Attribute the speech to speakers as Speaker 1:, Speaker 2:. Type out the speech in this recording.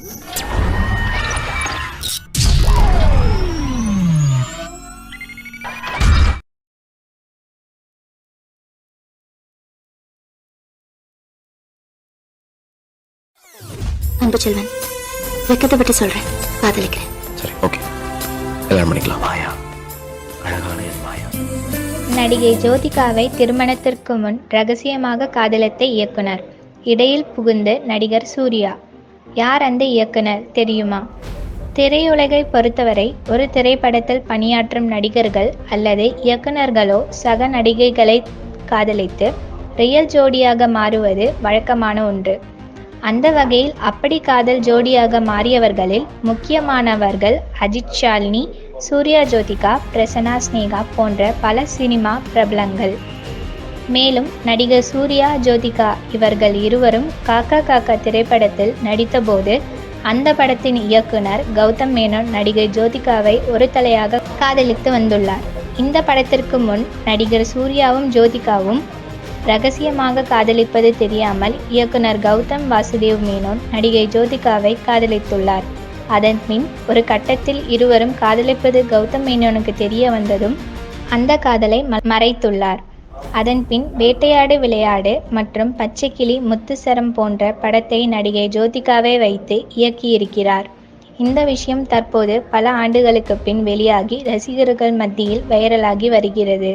Speaker 1: அன்பு செல்வன் வெக்கத்தை பற்றி சொல்றேன். காதலிக்கிறேன்.
Speaker 2: சரி ஓகே. கல்யாணம் பண்ணிக்கலாம். மாயா. அழகான மாயா.
Speaker 3: நடிகை ஜோதிகாவை திருமணத்திற்கு முன் ரகசியமாக காதலத்தை இயக்குனர். இடையில் புகுந்து நடிகர் சூர்யா. யார் அந்த இயக்குனர் தெரியுமா? திரையுலகை பொறுத்தவரை ஒரு திரைப்படத்தில் பணியாற்றும் நடிகர்கள் அல்லது இயக்குனர்களோ சக நடிகைகளை காதலித்து ரியல் ஜோடியாக மாறுவது வழக்கமான ஒன்று. அந்த வகையில் அப்படி காதல் ஜோடியாக மாறியவர்களில் முக்கியமானவர்கள் அஜித் ஷாலினி சூர்யா ஜோதிகா பிரசன்னா ஸ்னேகா போன்ற பல சினிமா பிரபலங்கள். மேலும் நடிகர் சூர்யா ஜோதிகா இவர்கள் இருவரும் காக்கா காக்கா திரைப்படத்தில் நடித்தபோது அந்த படத்தின் இயக்குனர் கௌதம் மேனன் நடிகை ஜோதிகாவை ஒரு தலையாக காதலித்து வந்துள்ளார். இந்த படத்திற்கு முன் நடிகர் சூர்யாவும் ஜோதிகாவும் ரகசியமாக காதலிப்பது தெரியாமல் இயக்குனர் கௌதம் வாசுதேவ் மேனோன் நடிகை ஜோதிகாவை காதலித்துள்ளார். அதன் பின் ஒரு கட்டத்தில் இருவரும் காதலிப்பது கௌதம் மேனோனுக்கு தெரிய வந்ததும் அந்த காதலை மறைத்துள்ளார். அதன்பின் வேட்டையாடு விளையாடு மற்றும் பச்சைக்கிளி முத்துசரம் போன்ற படத்தை நடிகை ஜோதிகாவை வைத்து இயக்கியிருக்கிறார். இந்த விஷயம் தற்போது பல ஆண்டுகளுக்கு பின் வெளியாகி ரசிகர்கள் மத்தியில் வைரலாகி வருகிறது.